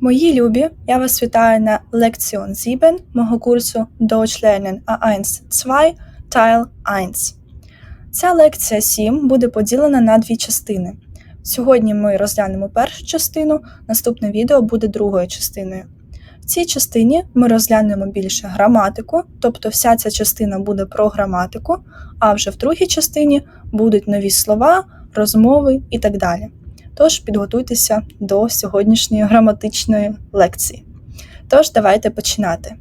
Мої любі, я вас вітаю на Lektion 7 мого курсу Deutsch lernen A1 2 Teil 1. Ця лекція 7 буде поділена на дві частини. Сьогодні ми розглянемо першу частину, наступне відео буде другою частиною. В цій частині ми розглянемо більше граматику, тобто вся ця частина буде про граматику, а вже в другій частині будуть нові слова, розмови і так далі. Тож підготуйтеся до сьогоднішньої граматичної лекції. Тож, давайте починати.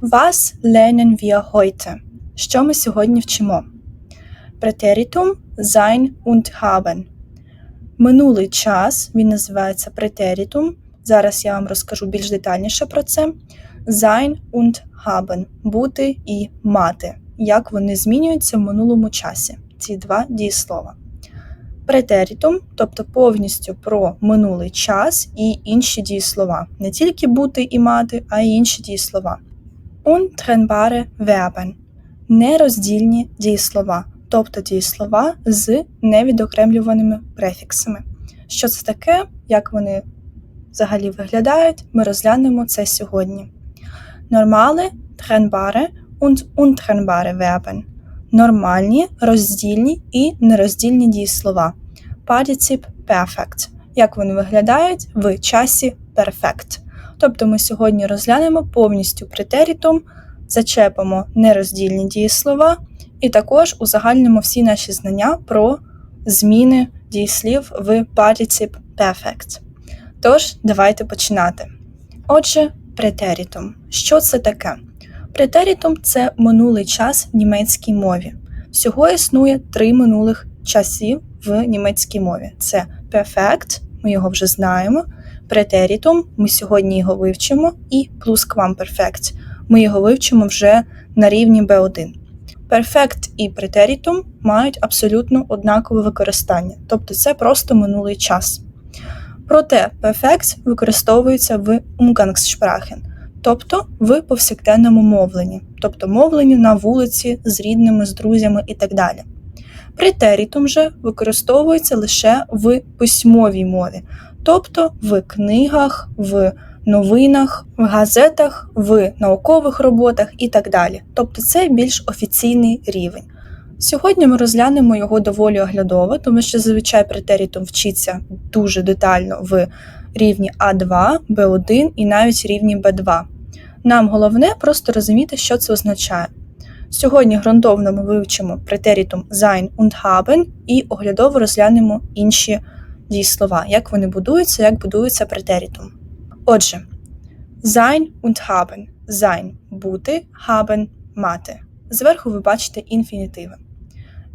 Was lernen wir heute? Що ми сьогодні вчимо? Präteritum sein und haben. Минулий час він називається Präteritum. Зараз я вам розкажу більш детальніше про це. Sein und haben бути і мати. Як вони змінюються в минулому часі. Ці два дієслова претерітум, тобто повністю про минулий час і інші дієслова. Не тільки бути і мати, а й інші дієслова. Untrennbare Verben – нероздільні дієслова, тобто дієслова з невідокремлюваними префіксами. Що це таке, як вони взагалі виглядають, ми розглянемо це сьогодні. Нормали trennbare und untrennbare Verben – нормальні, роздільні і нероздільні дієслова. Participe perfect. Як вони виглядають в часі perfect. Тобто ми сьогодні розглянемо повністю претерітум, зачепимо нероздільні дієслова, і також узагальнимо всі наші знання про зміни дієслів в Participe perfect. Тож, давайте починати. Отже, претерітум. Що це таке? Претерітум це минулий час в німецькій мові. Всього існує три минулих часів в німецькій мові: це perfect, ми його вже знаємо. Претерітум, ми сьогодні його вивчимо, і plusquamperfect, ми його вивчимо вже на рівні B1. Perfect і претерітум мають абсолютно однакове використання, тобто це просто минулий час. Проте perfect використовується в Umgangssprachen – тобто в повсякденному мовленні, тобто мовленні на вулиці з рідними, з друзями і так далі. Претерітум же використовується лише в письмовій мові, тобто в книгах, в новинах, в газетах, в наукових роботах і так далі. Тобто це більш офіційний рівень. Сьогодні ми розглянемо його доволі оглядово, тому що зазвичай претерітум вчиться дуже детально в рівні А2, Б1 і навіть рівні Б2. Нам головне просто розуміти, що це означає. Сьогодні ґрунтовно ми вивчимо претерітум sein und haben і оглядово розглянемо інші дієслова, як вони будуються, як будується претерітум. Отже, sein und haben. Sein бути, haben мати. Зверху ви бачите інфінітиви.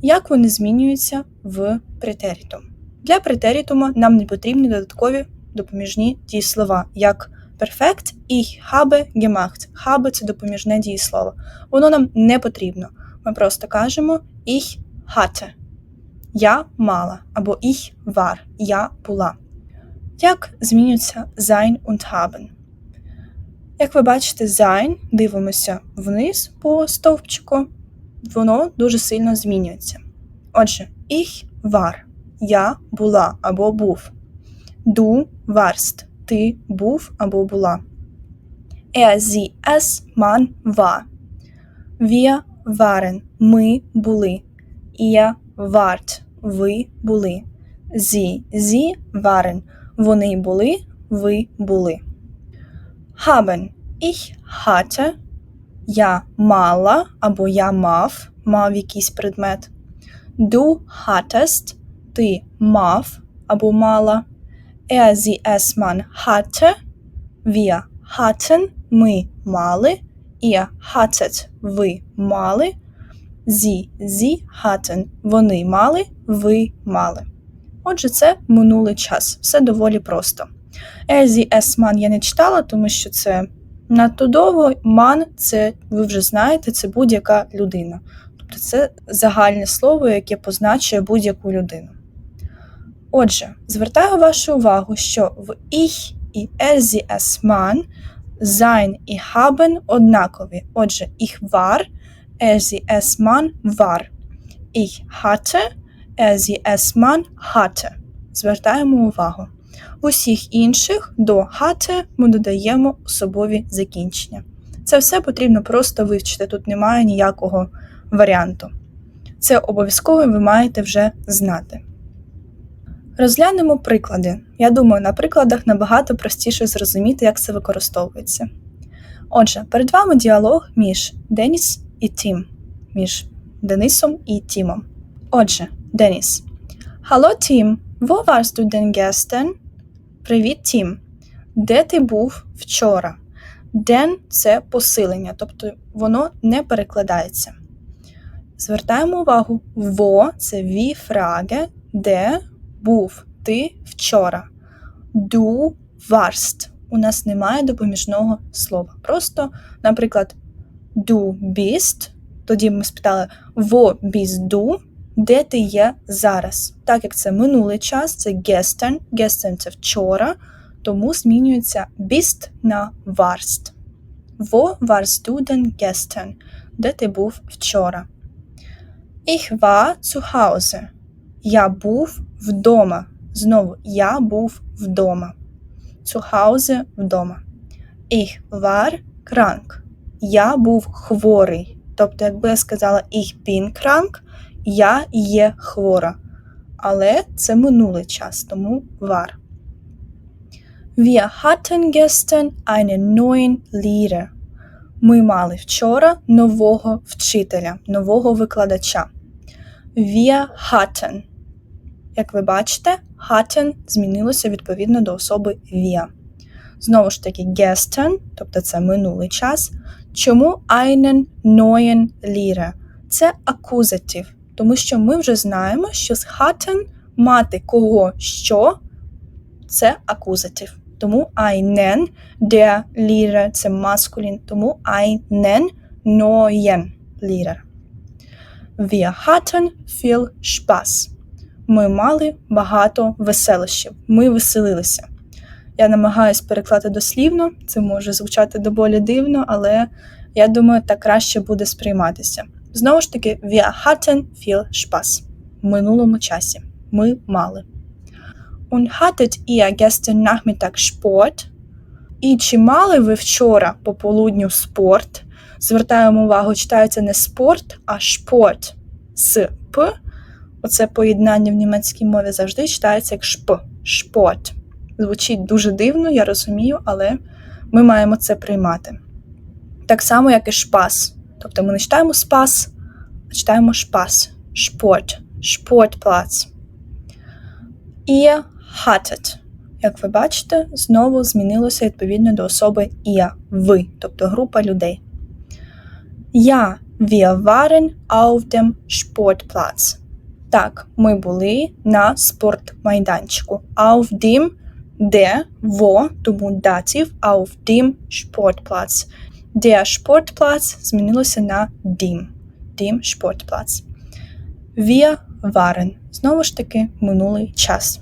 Як вони змінюються в претерітум? Для претерітума нам не потрібні додаткові допоміжні дієслова, як Perfekt ich habe gemacht. Habe це допоміжне дієслово. Воно нам не потрібно. Ми просто кажемо ich hatte. Я мала або ich war. Я була. Як змінюється sein und haben? Як ви бачите, sein, дивимося вниз по стовпчику, воно дуже сильно змінюється. Отже, ich war. Я була або був. Du warst ти був або була. Er, sie, es, man, war. Wir waren. Ми були. Ihr wart. Ви були. Sie, sie waren. Вони були. Ви були. Haben. Ich hatte. Я мала або я мав, мав якийсь предмет. Du hattest. Ти мав або мала. Er, sie, es, man hatte, wir hatten, ми мали, ihr hattet, ви мали, sie, sie hatten, вони мали, ви мали. Отже, це минулий час. Все доволі просто. Er, sie, es, я не читала, тому що це надто довго. Man – це, ви вже знаєте, це будь-яка людина. Тобто це загальне слово, яке позначує будь-яку людину. Отже, звертаю вашу увагу, що в ich і es, es, sein і haben однакові. Отже, ich war, es, es, man war. Ich hatte, es, es, hatte. Звертаємо увагу. Усіх інших до hatte ми додаємо особові закінчення. Це все потрібно просто вивчити, тут немає ніякого варіанту. Це обов'язково ви маєте вже знати. Розглянемо приклади. Я думаю, на прикладах набагато простіше зрозуміти, як це використовується. Отже, перед вами діалог між Деніс і Тім, між Денисом і Тімом. Отже, Деніс. Hallo Тім, wo warst du denn gestern? Привіт, Тім. Де ти був вчора? Den – це посилення, тобто воно не перекладається. Звертаємо увагу, во це ві фраге, де був ти вчора. Du warst. У нас немає допоміжного слова. Просто, наприклад, du bist, тоді ми спитали wo bist du, де ти є зараз. Так як це минулий час, це gestern, gestern – це вчора, тому змінюється bist на warst. Wo warst du denn gestern? Де ти був вчора? Ich war zu Hause. Я був вдома. Знову я був вдома. Zu Hause – вдома. Ich war krank. Я був хворий. Тобто, якби я сказала ich bin krank, я є хвора. Але це минулий час, тому war. Wir hatten gestern einen neuen Lehrer. Ми мали вчора нового вчителя, нового викладача. Wir hatten. Як ви бачите, hatten змінилося відповідно до особи wir. Знову ж таки, gestern, тобто це минулий час. Чому einen neuen Lehrer? Це акузатив, тому що ми вже знаємо, що з hatten мати кого що це акузатив. Тому einen der Lehrer – це маскулін, тому einen neuen Lehrer. Wir hatten viel Spaß. Ми мали багато веселощів. Ми веселилися. Я намагаюсь переклати дослівно, це може звучати доволі дивно, але я думаю, так краще буде сприйматися. Знову ж таки, wir hatten viel Spaß. В минулому часі. Ми мали. Und hattet ihr gestern Nachmittag Sport? І чи мали ви вчора по полудню спорт? Звертаємо увагу, читається не спорт, а шпорт з П. Оце поєднання в німецькій мові завжди читається як шп, шпорт. Звучить дуже дивно, я розумію, але ми маємо це приймати. Так само, як і шпас. Тобто ми не читаємо спас, а читаємо шпас, шпорт, шпортплац. Ihr hattet. Як ви бачите, знову змінилося відповідно до особи ihr, ви, тобто група людей. Ja, wir waren auf dem Sportplatz. Так, ми були на спортмайданчику. Auf dem, де, во, тому датів, auf dem Sportplatz. Der Sportplatz змінилося на dem. Dem Sportplatz. Wir waren. Знову ж таки, минулий час.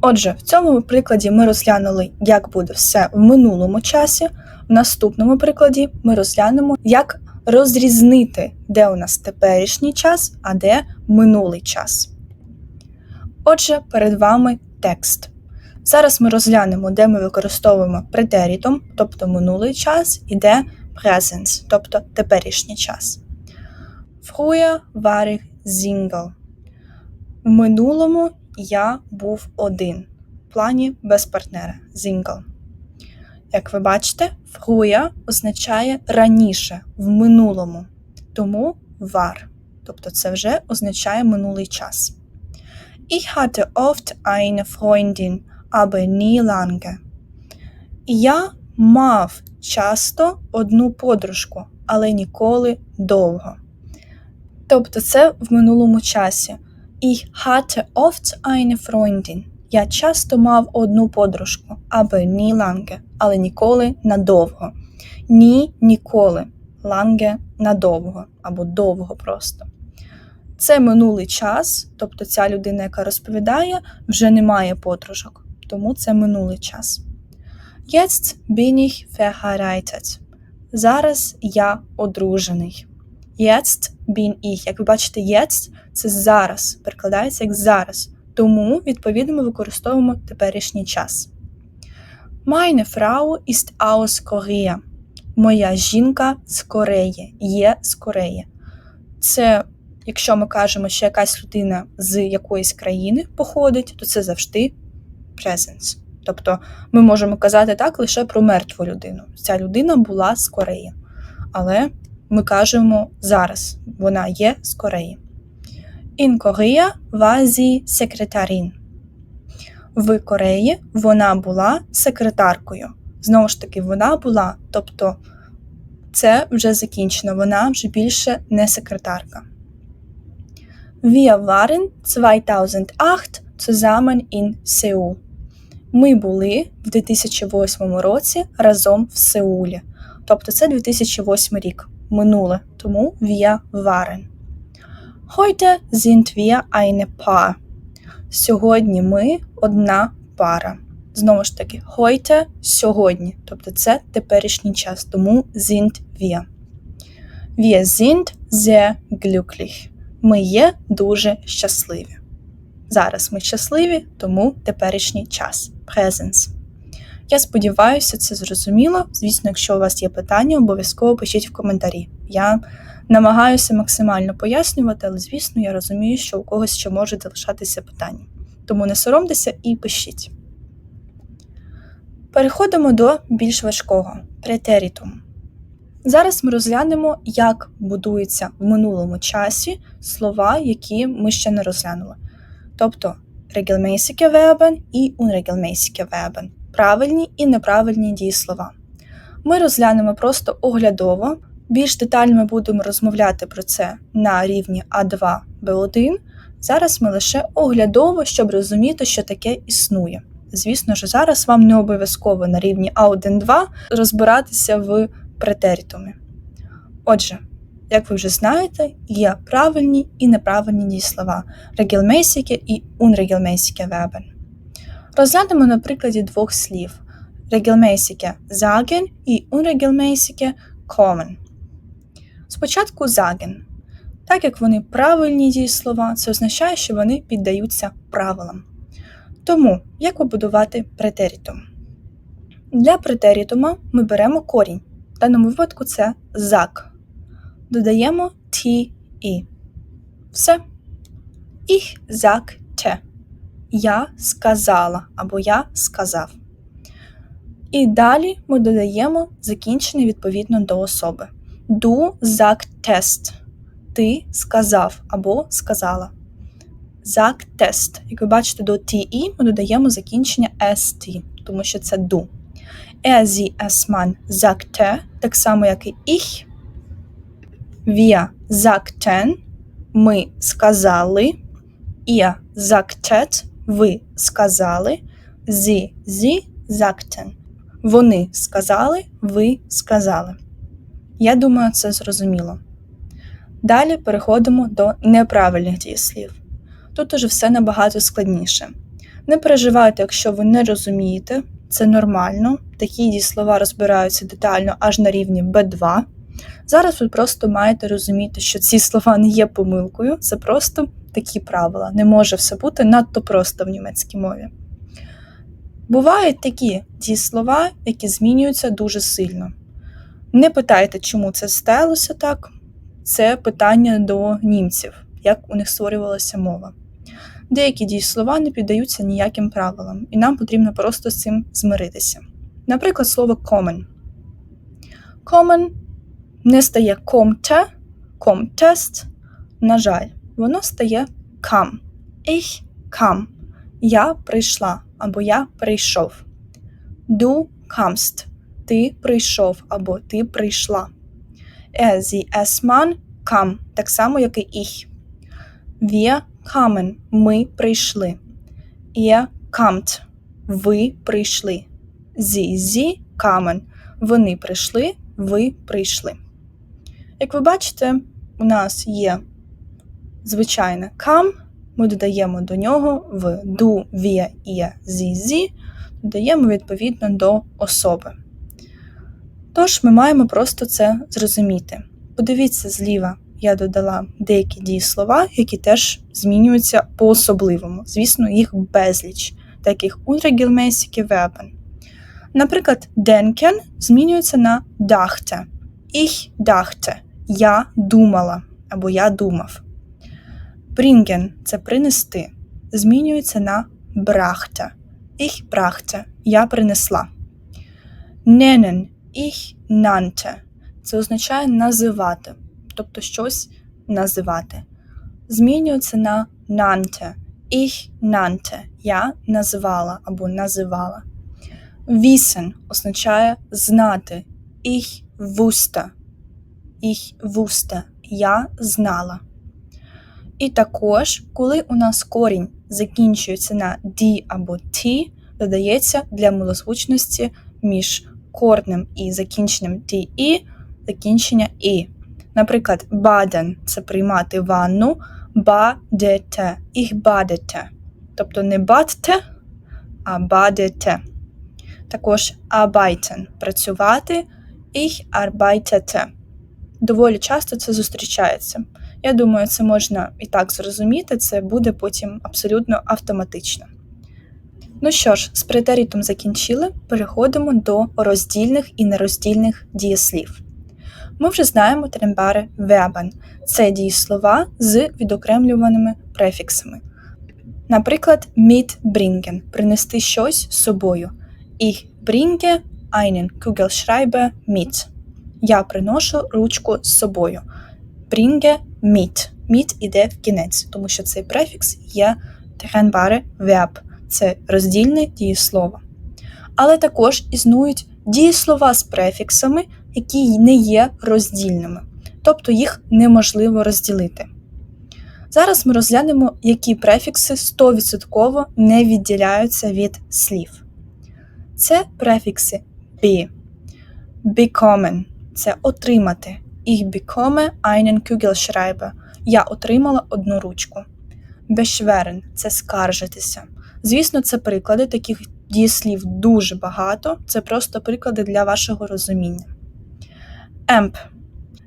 Отже, в цьому прикладі ми розглянули, як буде все в минулому часі. В наступному прикладі ми розглянемо, як розрізнити, де у нас теперішній час, а де минулий час. Отже, перед вами текст. Зараз ми розглянемо, де ми використовуємо претерітум, тобто минулий час, і де present, тобто теперішній час. Früher war ich Single. В минулому я був один. В плані без партнера. Single. Як ви бачите, früher означає раніше, в минулому. Тому war. Тобто це вже означає минулий час. Ich hatte oft eine Freundin, aber nie lange. Я мав часто одну подружку, але ніколи довго. Тобто це в минулому часі. Ich hatte oft eine Freundin. Я часто мав одну подружку, aber nie lange, але ніколи надовго. Ні ніколи. Lange надовго або довго просто. Це минулий час, тобто ця людина, яка розповідає, вже не має подружок, тому це минулий час. Jetzt bin ich verheiratet. Зараз я одружений. Jetzt bin ich. Як ви бачите, jetzt – це зараз, перекладається як зараз. Тому, відповідно, ми використовуємо теперішній час. Meine Frau ist aus Korea. Моя жінка з Кореї, є з Кореї. Це, якщо ми кажемо, що якась людина з якоїсь країни походить, то це завжди presence. Тобто ми можемо казати так лише про мертву людину. Ця людина була з Кореї. Але ми кажемо зараз, вона є з Кореї. In Korea war sie Sekretärin. В Кореї вона була секретаркою. Знову ж таки, вона була, тобто це вже закінчено, вона вже більше не секретарка. Wir waren 2008 zusammen in Seoul. Ми були в 2008 році разом в Сеулі. Тобто це 2008 рік, минуле, тому wir waren. Heute sind wir eine Paar. Сьогодні ми одна пара. Знову ж таки, heute – сьогодні. Тобто це теперішній час, тому sind wir. Wir sind sehr glücklich. Ми є дуже щасливі. Зараз ми щасливі, тому теперішній час. Presence. Я сподіваюся, це зрозуміло. Звісно, якщо у вас є питання, обов'язково пишіть в коментарі. Я намагаюся максимально пояснювати, але, звісно, я розумію, що у когось ще може залишатися питання. Тому не соромтеся і пишіть. Переходимо до більш важкого претерітум. Зараз ми розглянемо, як будуються в минулому часі слова, які ми ще не розглянули. Тобто regelmäßige Verben і unregelmäßige Verben – правильні і неправильні дієслова. Ми розглянемо просто оглядово. Більш детально ми будемо розмовляти про це на рівні А2, Б1. Зараз ми лише оглядово, щоб розуміти, що таке існує. Звісно ж, зараз вам не обов'язково на рівні А1-2 розбиратися в претерітумі. Отже, як ви вже знаєте, є правильні і неправильні дієслова regelmäßige і unregelmäßige Verben. Розглянемо на прикладі двох слів regelmäßige sagen і unregelmäßige kommen. Спочатку sagen. Так як вони правильні дієслова, це означає, що вони піддаються правилам. Тому, як побудувати претерітум? Для претерітума ми беремо корінь. В даному випадку це зак. Додаємо ті і. Все. Ich sagte. Я сказала або я сказав. І далі ми додаємо закінчення відповідно до особи. Du sagtest. Ти сказав або сказала. Sagtest. Як ви бачите, до TI ми додаємо закінчення ST, тому що це du. Er, sie, es, man sagte, так само, як і ich. Wir sagten, ми сказали. Ihr sagtet, ви сказали. Sie, sie sagten. Вони сказали, ви сказали. Я думаю, це зрозуміло. Далі переходимо до неправильних дієслів. Тут уже все набагато складніше. Не переживайте, якщо ви не розумієте, це нормально. Такі дієслова розбираються детально аж на рівні Б2. Зараз ви просто маєте розуміти, що ці слова не є помилкою, це просто такі правила. Не може все бути надто просто в німецькій мові. Бувають такі дієслова, які змінюються дуже сильно. Не питайте, чому це сталося так. Це питання до німців, як у них створювалася мова. Деякі дієслова не піддаються ніяким правилам, і нам потрібно просто з цим змиритися. Наприклад, слово common. Common не стає комте, комтест. На жаль, воно стає kam. Ich kam. Я прийшла або я прийшов. Du kamst. Ти прийшов або ти прийшла. Er, man kam. Так само, як і ich. Wir kamen. Ми прийшли. Ihr kamt. Ви прийшли. Sie, sie kamen. Вони прийшли, ви прийшли. Як ви бачите, у нас є звичайне кам, ми додаємо до нього в du, wir, ihr, sie, sie, додаємо відповідно до особи. Тож ми маємо просто це зрозуміти. Подивіться зліва, я додала деякі дієслова, які теж змінюються по-особливому. Звісно, їх безліч, таких unregelmäßige Verben. Наприклад, denken змінюється на dachte. Ich dachte. Я думала або я думав. Bringen – це принести. Змінюється на brachte. Ich brachte. Я принесла. Nennen – ich nannte. Це означає називати, тобто щось називати. Змінюється на nannte. Ich nannte. Я називала або називала. Wissen означає знати. Ich wusste. Ich wusste. Я знала. І також, коли у нас корінь закінчується на «ді» або «ті», додається для милозвучності між корнем і закінченням «ті» закінчення «і». Наприклад, baden – це приймати ванну, badete, ich badete. Тобто не badte, а badete. Також arbeiten – працювати, ich arbeitete. Доволі часто це зустрічається. Я думаю, це можна і так зрозуміти, це буде потім абсолютно автоматично. Ну що ж, з претерітом закінчили, переходимо до роздільних і нероздільних дієслів. Ми вже знаємо трембари вербен це дієслова з відокремлюваними префіксами. Наприклад, mitbringen – принести щось з собою. Ich bringe einen Kugelschreiber mit. Я приношу ручку з собою. Bringe mit. Mit іде в кінець, тому що цей префікс є тренбаре verb. Це роздільне дієслово. Але також існують дієслова з префіксами, які не є роздільними, тобто їх неможливо розділити. Зараз ми розглянемо, які префікси 100% не відділяються від слів. Це префікси be, bekommen – це отримати. Ich bekomme einen Kugelschreiber. Я отримала одну ручку. Beschweren – це скаржитися. Звісно, це приклади таких дієслів дуже багато. Це просто приклади для вашого розуміння. Емп.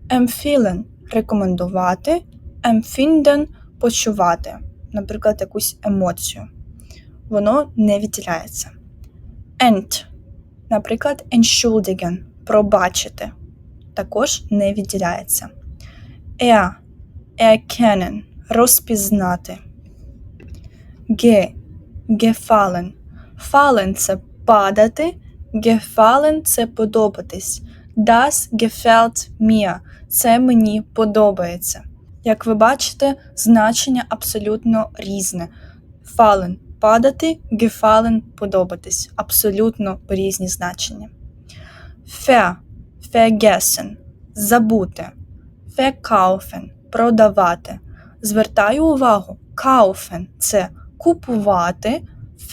Empfehlen – рекомендувати. Empfinden – почувати. Наприклад, якусь емоцію. Воно не відділяється. Ent. Наприклад, entschuldigen – пробачити. Також не відділяється. Er – erkennen – розпізнати. Ge – gefallen. Fallen – це падати. Gefallen – це подобатись. Das gefällt mir – це мені подобається. Як ви бачите, значення абсолютно різне. Fallen – падати, gefallen – подобатись. Абсолютно різні значення. Ver – vergessen – забути. Verkaufen – продавати. Звертаю увагу, kaufen – це купувати,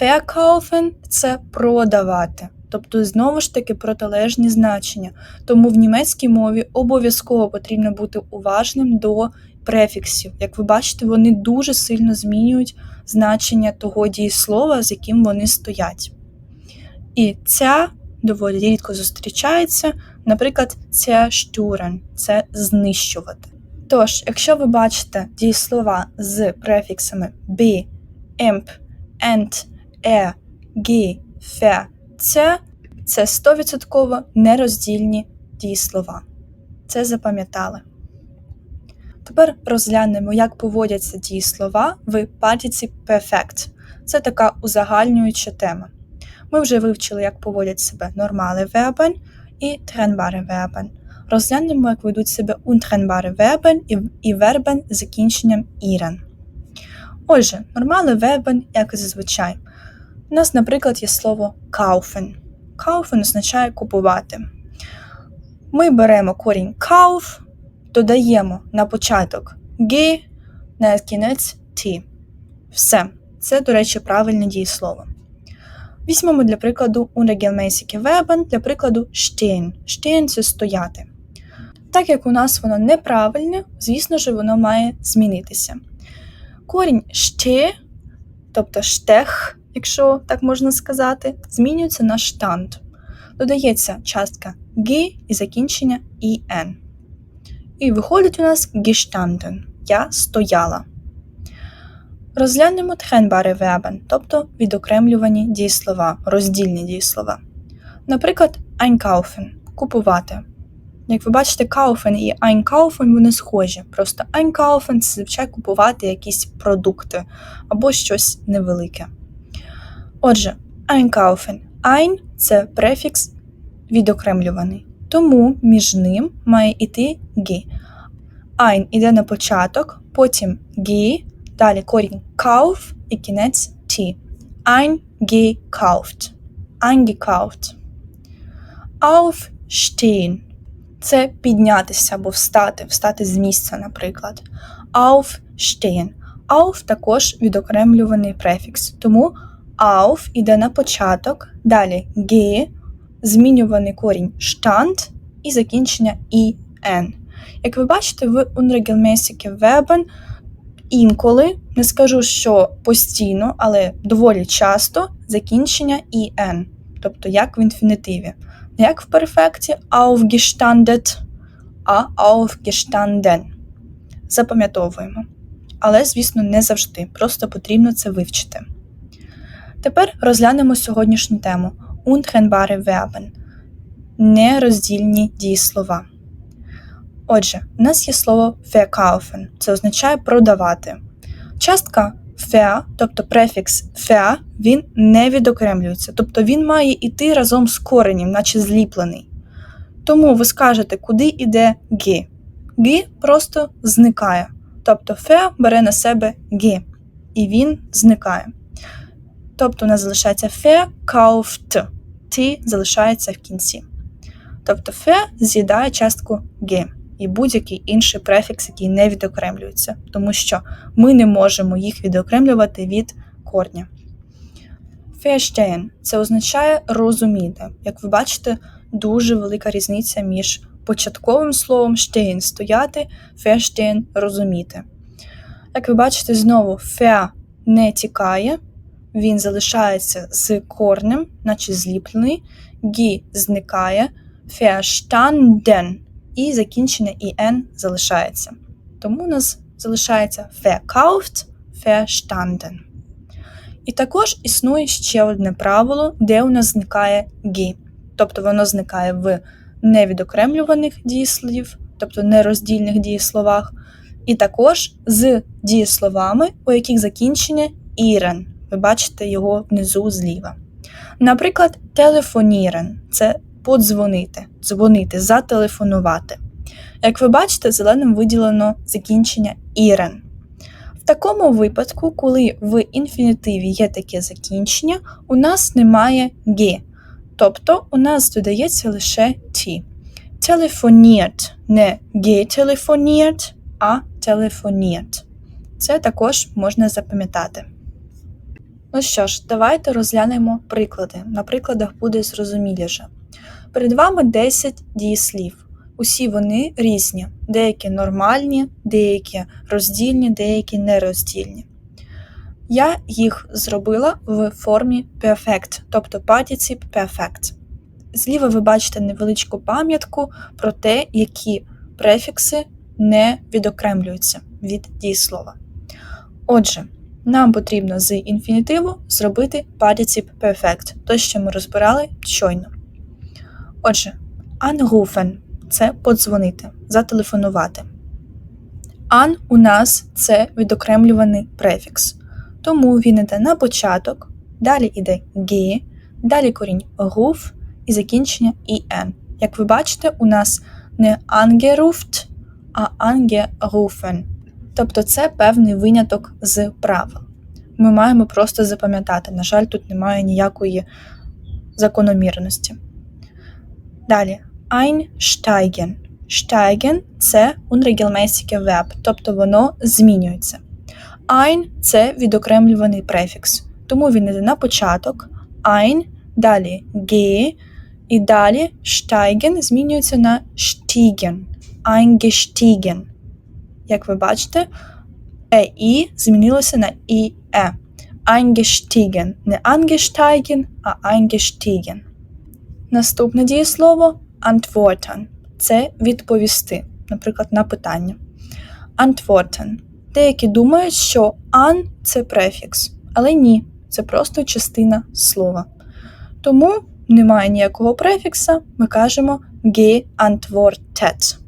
verkaufen – це продавати. Тобто, знову ж таки, протилежні значення. Тому в німецькій мові обов'язково потрібно бути уважним до префіксів. Як ви бачите, вони дуже сильно змінюють значення того дієслова, з яким вони стоять. І ця доволі рідко зустрічається, наприклад, ця штюрен це знищувати. Тож, якщо ви бачите дієслова з префіксами be, imp, ent, e, ge, fe, це, це 100% нероздільні дієслова. Це запам'ятали. Тепер розглянемо, як поводяться дієслова в партіці perfect. Це така узагальнююча тема. Ми вже вивчили, як поводять себе нормали вербен і тренбари вербен. Розглянемо, як ведуть себе унтренбари вербен і вербен з закінченням ірен. Отже, нормали вербен, як і зазвичай. У нас, наприклад, є слово kaufen. Kaufen означає купувати. Ми беремо корінь kauf, додаємо на початок «г», на кінець «ті». Все. Це, до речі, правильне дієслово. Візьмемо для прикладу unregelmäßige Verben, для прикладу stehen. Stehen – це стояти. Так як у нас воно неправильне, звісно ж, воно має змінитися. Корінь «ще», тобто штех, якщо так можна сказати, змінюється на штанд. Додається частка «г» і закінчення «ін». І виходить у нас gestanden – я стояла. Розглянемо тренбари вербен, тобто відокремлювані дієслова, роздільні дієслова. Наприклад, einkaufen – купувати. Як ви бачите, kaufen і einkaufen вони схожі. Просто einkaufen – це звичайно купувати якісь продукти або щось невелике. Отже, einkaufen. Ein – це префікс відокремлюваний. Тому між ним має йти гі. Ein іде на початок, потім гі, далі корінь kauf і кінець ті. Eingekauft. Eingekauft. Aufstehen – це піднятися або встати, встати з місця, наприклад. Aufstehen. Auf також відокремлюваний префікс, тому auf іде на початок, далі ge, змінюваний корінь stand і закінчення «en». Як ви бачите, в unregelmäßige Verben інколи, не скажу, що постійно, але доволі часто закінчення «en», тобто як в інфінітиві. Не як в перфекті aufgestandet, а aufgestanden. Запам'ятовуємо. Але, звісно, не завжди, просто потрібно це вивчити. Тепер розглянемо сьогоднішню тему untrennbare Verben – нероздільні дієслова. Отже, у нас є слово verkaufen, це означає продавати. Частка ver, тобто префікс ver, він не відокремлюється, тобто він має йти разом з коренем, наче зліплений. Тому ви скажете, куди йде г. Г просто зникає. Тобто фе бере на себе г, і він зникає. Тобто у нас залишається verkauft, т залишається в кінці. Тобто фе з'їдає частку г і будь-який інший префікс, який не відокремлюється, тому що ми не можемо їх відокремлювати від корня. Verstehen – це означає розуміти. Як ви бачите, дуже велика різниця між початковим словом stehen – стояти, verstehen – розуміти. Як ви бачите, знову ver не тікає, він залишається з корнем, наче зліплений, гі зникає, verstanden і закінчення «en» залишається. Тому у нас залишається verkauft, verstanden. І також існує ще одне правило, де у нас зникає гі. Тобто воно зникає в невідокремлюваних дієслів, тобто нероздільних дієсловах, і також з дієсловами, у яких закінчення ірен. Ви бачите його внизу зліва. Наприклад, телефонірен це подзвонити, дзвонити, зателефонувати. Як ви бачите, зеленим виділено закінчення ірен. В такому випадку, коли в інфінітиві є таке закінчення, у нас немає г, тобто у нас додається лише ті. Телефоніт не гетелефоніт, а телефоніт. Це також можна запам'ятати. Ну що ж, давайте розглянемо приклади. На прикладах буде зрозуміліше. Перед вами 10 дієслів. Усі вони різні, деякі нормальні, деякі роздільні, деякі нероздільні. Я їх зробила в формі perfect, тобто participe perfect. Зліва ви бачите невеличку пам'ятку про те, які префікси не відокремлюються від дієслова. Отже, нам потрібно з інфінітиву зробити participe perfect, то, що ми розбирали щойно. Отже, anrufen – це подзвонити, зателефонувати. An у нас це відокремлюваний префікс, тому він йде на початок, далі йде г, далі корінь ruf і закінчення «en». Як ви бачите, у нас не angeruft, а angerufen. Тобто це певний виняток з правил. Ми маємо просто запам'ятати. На жаль, тут немає ніякої закономірності. Далі einsteigen. Steigen – це unregelmäßige Verb, тобто воно змінюється. Ein – це відокремлюваний префікс, тому він йде на початок, ein, далі ge, і далі steigen змінюється на stiegen, eingestiegen. Як ви бачите, і змінилося на е. Eingestiegen. Не angesteigen, а eingestiegen. Наступне дієслово antworten. Це відповісти, наприклад, на питання. Antworten. Деякі думають, що an це префікс, але ні, це просто частина слова. Тому немає ніякого префікса, ми кажемо geantwortet.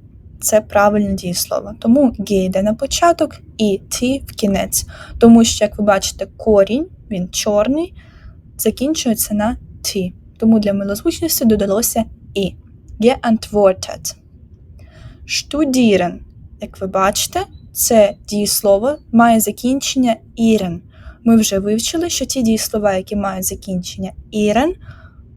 Це правильне дієслово. Тому ге йде на початок і ті в кінець. Тому що, як ви бачите, корінь, він чорний, закінчується на ті. Тому для милозвучності додалося і. Geantwortet. Studieren. Як ви бачите, це дієслово має закінчення ірен. Ми вже вивчили, що ті дієслова, які мають закінчення ірен,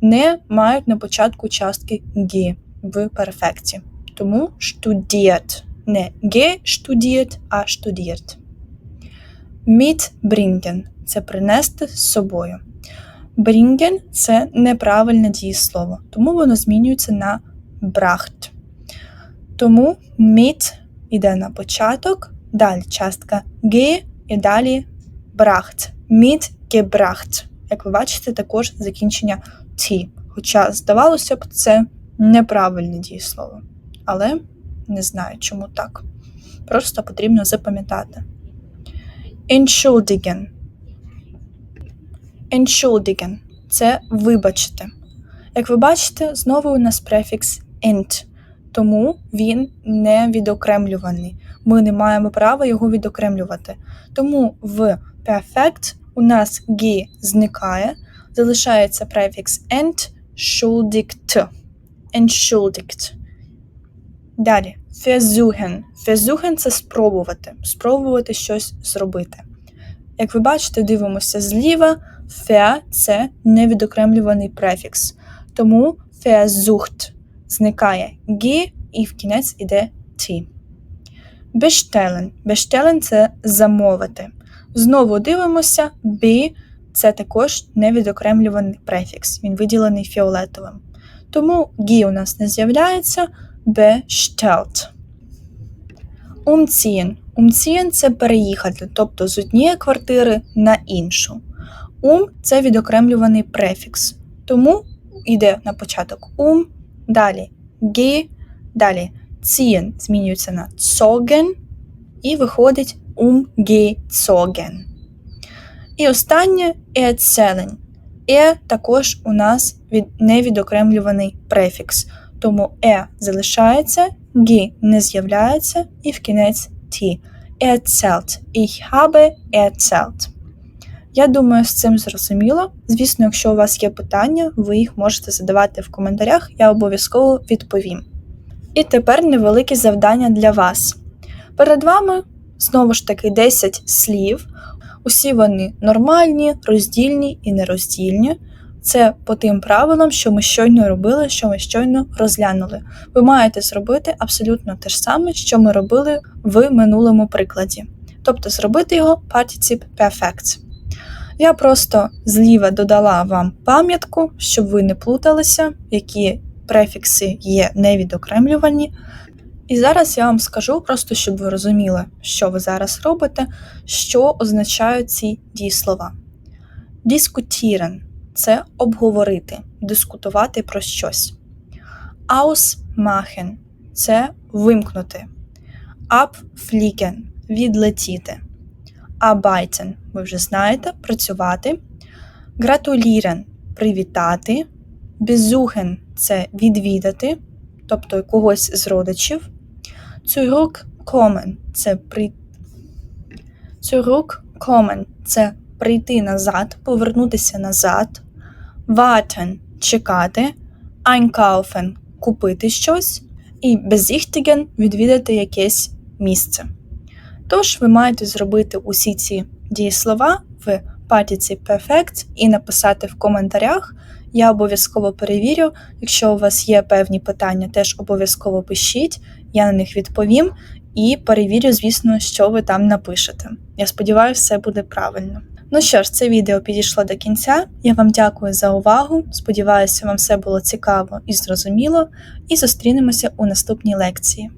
не мають на початку частки гі в перфекті. Тому studiert. Не ге studiert, а studiert. Mitbringen – це принести з собою. Bringen – це неправильне дієслово, тому воно змінюється на bracht. Тому mit іде на початок, далі частка ге і далі bracht. Mitgebracht. Як ви бачите, також закінчення ті. Хоча, здавалося б, це неправильне дієслово. Але не знаю, чому так. Просто потрібно запам'ятати. Entschuldigen. Entschuldigen – це вибачте. Як ви бачите, знову у нас префікс ent, тому він не відокремлюваний. Ми не маємо права його відокремлювати. Тому в perfect у нас гі зникає, залишається префікс entschuldigt. Entschuldigt. Далі versuchen. Versuchen – це спробувати, спробувати щось зробити. Як ви бачите, дивимося зліва, ver – це невідокремлюваний префікс. Тому versucht зникає гі і в кінець іде ті. Bestellen. Bestellen – це замовити. Знову дивимося, be – це також невідокремлюваний префікс. Він виділений фіолетовим. Тому гі у нас не з'являється bestellt. Umziehen. Umziehen – це переїхати, тобто з однієї квартири на іншу. Ум це відокремлюваний префікс. Тому йде на початок ум, далі ге, далі ziehen змінюється на zogen і виходить umgezogen. І останнє erzählen. Е також у нас від невідокремлюваний префікс. Тому е залишається, гі не з'являється і в кінець ті. Erzählt. Ich habe erzählt. Я думаю, з цим зрозуміло. Звісно, якщо у вас є питання, ви їх можете задавати в коментарях, я обов'язково відповім. І тепер невелике завдання для вас. Перед вами знову ж таки 10 слів. Усі вони нормальні, роздільні і нероздільні. Це по тим правилам, що ми щойно робили, що ми щойно розглянули. Ви маєте зробити абсолютно те ж саме, що ми робили в минулому прикладі. Тобто зробити його Participe Perfect. Я просто зліва додала вам пам'ятку, щоб ви не плуталися, які префікси є невідокремлювані. І зараз я вам скажу, просто щоб ви розуміли, що ви зараз робите, що означають ці дієслова. Дискутірен це обговорити, дискутувати про щось. Ausmachen – це вимкнути. Abfliegen – відлетіти. Arbeiten – ви вже знаєте, працювати. Gratulieren – привітати. Besuchen – це відвідати, тобто когось з родичів. Zurückkommen – це при... Zurückkommen – це прийти назад, повернутися назад. Warten – чекати. Einkaufen – купити щось. І besichtigen – відвідати якесь місце. Тож ви маєте зробити усі ці дієслова в Participe Perfect і написати в коментарях. Я обов'язково перевірю. Якщо у вас є певні питання, теж обов'язково пишіть, я на них відповім і перевірю, звісно, що ви там напишете. Я сподіваюся, все буде правильно. Ну що ж, це відео підійшло до кінця. Я вам дякую за увагу. Сподіваюся, вам все було цікаво і зрозуміло. І зустрінемося у наступній лекції.